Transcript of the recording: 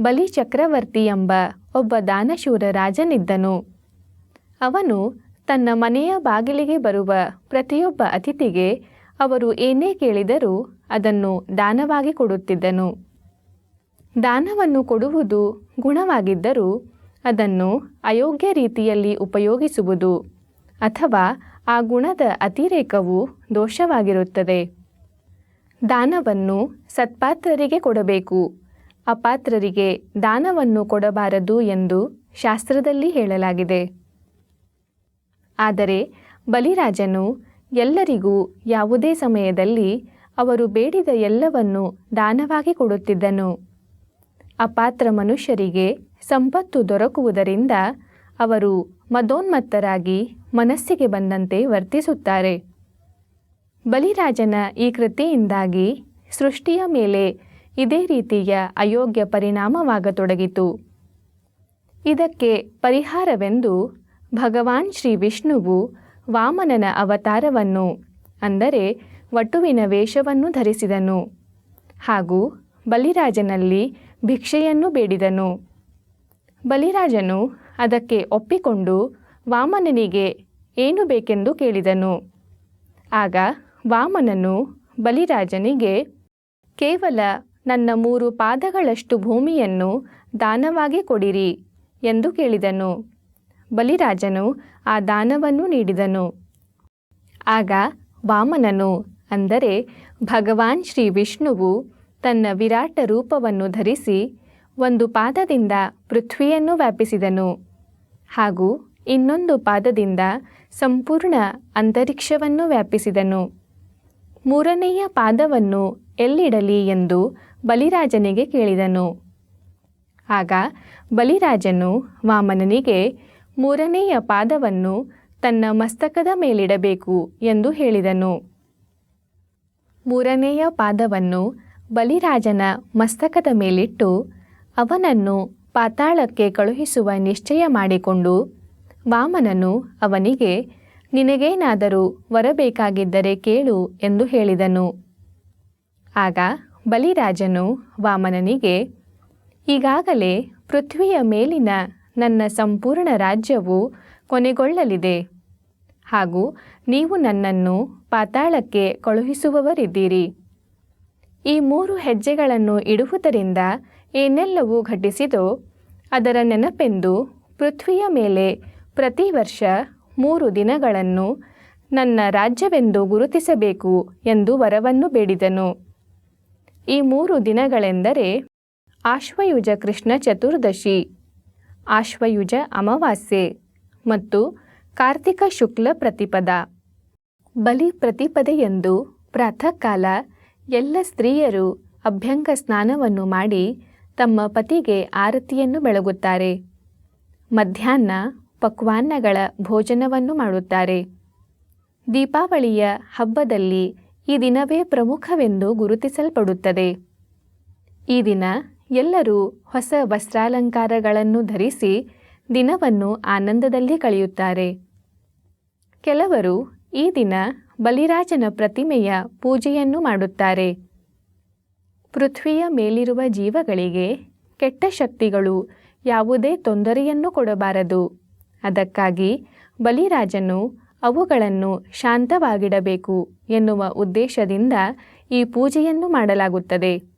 ಬಲಿ ಚಕ್ರವರ್ತಿ ಎಂಬ ಒಬ್ಬ ದಾನಶೂರ ರಾಜನಿದ್ದನು. ಅವನು ತನ್ನ ಮನೆಯ ಬಾಗಿಲಿಗೆ ಬರುವ ಪ್ರತಿಯೊಬ್ಬ ಅತಿಥಿಗೆ ಅವರು ಏನೇ ಕೇಳಿದರೂ ಅದನ್ನು ದಾನವಾಗಿ ಕೊಡುತ್ತಿದ್ದನು. ದಾನವನ್ನು ಕೊಡುವುದು ಗುಣವಾಗಿದ್ದರೂ ಅದನ್ನು ಅಯೋಗ್ಯ ರೀತಿಯಲ್ಲಿ ಉಪಯೋಗಿಸುವುದು ಅಥವಾ ಆ ಗುಣದ ಅತಿರೇಕವು ದೋಷವಾಗಿರುತ್ತದೆ. ದಾನವನ್ನು ಸತ್ಪಾತ್ರರಿಗೆ ಕೊಡಬೇಕು. ಅಪಾತ್ರರಿಗೆ ದಾನವನ್ನು ಕೊಡಬಾರದು ಎಂದು ಶಾಸ್ತ್ರದಲ್ಲಿ ಹೇಳಲಾಗಿದೆ. ಆದರೆ ಬಲಿರಾಜನು ಎಲ್ಲರಿಗೂ ಯಾವುದೇ ಸಮಯದಲ್ಲಿ ಅವರು ಬೇಡಿದ ಎಲ್ಲವನ್ನು ದಾನವಾಗಿ ಕೊಡುತ್ತಿದ್ದನು. ಅಪಾತ್ರ ಮನುಷ್ಯರಿಗೆ ಸಂಪತ್ತು ದೊರಕುವುದರಿಂದ ಅವರು ಮದೋನ್ಮತ್ತರಾಗಿ ಮನಸ್ಸಿಗೆ ಬಂದಂತೆ ವರ್ತಿಸುತ್ತಾರೆ. ಬಲಿರಾಜನ ಈ ಕೃತಿಯಿಂದಾಗಿ ಸೃಷ್ಟಿಯ ಮೇಲೆ ಇದೇ ರೀತಿಯ ಅಯೋಗ್ಯ ಪರಿಣಾಮವಾಗತೊಡಗಿತು. ಇದಕ್ಕೆ ಪರಿಹಾರವೆಂದು ಭಗವಾನ್ ಶ್ರೀ ವಿಷ್ಣುವು ವಾಮನನ ಅವತಾರವನ್ನು, ಅಂದರೆ ವಟುವಿನ ವೇಷವನ್ನು ಧರಿಸಿದನು ಹಾಗೂ ಬಲಿರಾಜನಲ್ಲಿ ಭಿಕ್ಷೆಯನ್ನು ಬೇಡಿದನು. ಬಲಿರಾಜನು ಅದಕ್ಕೆ ಒಪ್ಪಿಕೊಂಡು ವಾಮನನಿಗೆ ಏನು ಬೇಕೆಂದು ಕೇಳಿದನು. ಆಗ ವಾಮನನು ಬಲಿರಾಜನಿಗೆ ಕೇವಲ ನನ್ನ ಮೂರು ಪಾದಗಳಷ್ಟು ಭೂಮಿಯನ್ನು ದಾನವಾಗಿ ಕೊಡಿರಿ ಎಂದು ಕೇಳಿದನು. ಬಲಿರಾಜನು ಆ ದಾನವನ್ನು ನೀಡಿದನು. ಆಗ ವಾಮನನು ಅಂದರೆ ಭಗವಾನ್ ಶ್ರೀ ವಿಷ್ಣುವು ತನ್ನ ವಿರಾಟ ರೂಪವನ್ನು ಧರಿಸಿ ಒಂದು ಪಾದದಿಂದ ಪೃಥ್ವಿಯನ್ನು ವ್ಯಾಪಿಸಿದನು. ಹಾಗೂ ಇನ್ನೊಂದು ಪಾದದಿಂದ ಸಂಪೂರ್ಣ ಅಂತರಿಕ್ಷವನ್ನು ವ್ಯಾಪಿಸಿದನು. ಮೂರನೆಯ ಪಾದವನ್ನು ಎಲ್ಲಿಡಲಿ ಎಂದು ಬಲಿರಾಜನಿಗೆ ಕೇಳಿದನು. ಆಗ ಬಲಿರಾಜನು ವಾಮನನಿಗೆ, ಮೂರನೆಯ ಪಾದವನ್ನು ತನ್ನ ಮಸ್ತಕದ ಮೇಲಿಡಬೇಕು ಎಂದು ಹೇಳಿದನು. ಮೂರನೆಯ ಪಾದವನ್ನು ಬಲಿರಾಜನ ಮಸ್ತಕದ ಮೇಲಿಟ್ಟು ಅವನನ್ನು ಪಾತಾಳಕ್ಕೆ ಕಳುಹಿಸುವ ನಿಶ್ಚಯ ಮಾಡಿಕೊಂಡು ವಾಮನನು ಅವನಿಗೆ, ನಿನಗೇನಾದರೂ ವರಬೇಕಾಗಿದ್ದರೆ ಕೇಳು ಎಂದು ಹೇಳಿದನು. ಆಗ ಬಲಿರಾಜನು ವಾಮನನಿಗೆ, ಈಗಾಗಲೇ ಪೃಥ್ವಿಯ ಮೇಲಿನ ನನ್ನ ಸಂಪೂರ್ಣ ರಾಜ್ಯವು ಕೊನೆಗೊಳ್ಳಲಿದೆ. ಹಾಗೂ ನೀವು ನನ್ನನ್ನು ಪಾತಾಳಕ್ಕೆ ಕಳುಹಿಸುವವರಿದ್ದೀರಿ. ಈ ಮೂರು ಹೆಜ್ಜೆಗಳನ್ನು ಇಡುವುದರಿಂದ ಏನೆಲ್ಲವೂ ಘಟಿಸಿದೋ, ಅದರ ನೆನಪೆಂದು ಪೃಥ್ವಿಯ ಮೇಲೆ ಪ್ರತಿ ವರ್ಷ ಮೂರು ದಿನಗಳನ್ನು ನನ್ನ ರಾಜ್ಯವೆಂದು ಗುರುತಿಸಬೇಕು ಎಂದು ವರವನ್ನು ಬೇಡಿದನು. ಈ ಮೂರು ದಿನಗಳೆಂದರೆ ಆಶ್ವಯುಜ ಕೃಷ್ಣ ಚತುರ್ದಶಿ, ಆಶ್ವಯುಜ ಅಮಾವಾಸ್ಯೆ ಮತ್ತು ಕಾರ್ತಿಕ ಶುಕ್ಲ ಪ್ರತಿಪದ. ಬಲಿ ಪ್ರತಿಪದೆಯೆಂದು ಪ್ರಾತಃ ಕಾಲ ಎಲ್ಲ ಸ್ತ್ರೀಯರು ಅಭ್ಯಂಗ ಸ್ನಾನವನ್ನು ಮಾಡಿ ತಮ್ಮ ಪತಿಗೆ ಆರತಿಯನ್ನು ಬೆಳಗುತ್ತಾರೆ. ಮಧ್ಯಾಹ್ನ ಪಕ್ವಾನ್ನಗಳ ಭೋಜನವನ್ನು ಮಾಡುತ್ತಾರೆ. ದೀಪಾವಳಿಯ ಹಬ್ಬದಲ್ಲಿ ಈ ದಿನವೇ ಪ್ರಮುಖವೆಂದು ಗುರುತಿಸಲ್ಪಡುತ್ತದೆ. ಈ ದಿನ ಎಲ್ಲರೂ ಹೊಸ ವಸ್ತ್ರಾಲಂಕಾರಗಳನ್ನು ಧರಿಸಿ ದಿನವನ್ನು ಆನಂದದಲ್ಲಿ ಕಳೆಯುತ್ತಾರೆ. ಕೆಲವರು ಈ ದಿನ ಬಲಿರಾಜನ ಪ್ರತಿಮೆಯ ಪೂಜೆಯನ್ನು ಮಾಡುತ್ತಾರೆ. ಪೃಥ್ವಿಯ ಮೇಲಿರುವ ಜೀವಗಳಿಗೆ ಕೆಟ್ಟ ಶಕ್ತಿಗಳು ಯಾವುದೇ ತೊಂದರೆಯನ್ನು ಕೊಡಬಾರದು. ಅದಕ್ಕಾಗಿ ಬಲಿರಾಜನು ಅವುಗಳನ್ನು ಶಾಂತವಾಗಿಡಬೇಕು ಎನ್ನುವ ಉದ್ದೇಶದಿಂದ ಈ ಪೂಜೆಯನ್ನು ಮಾಡಲಾಗುತ್ತದೆ.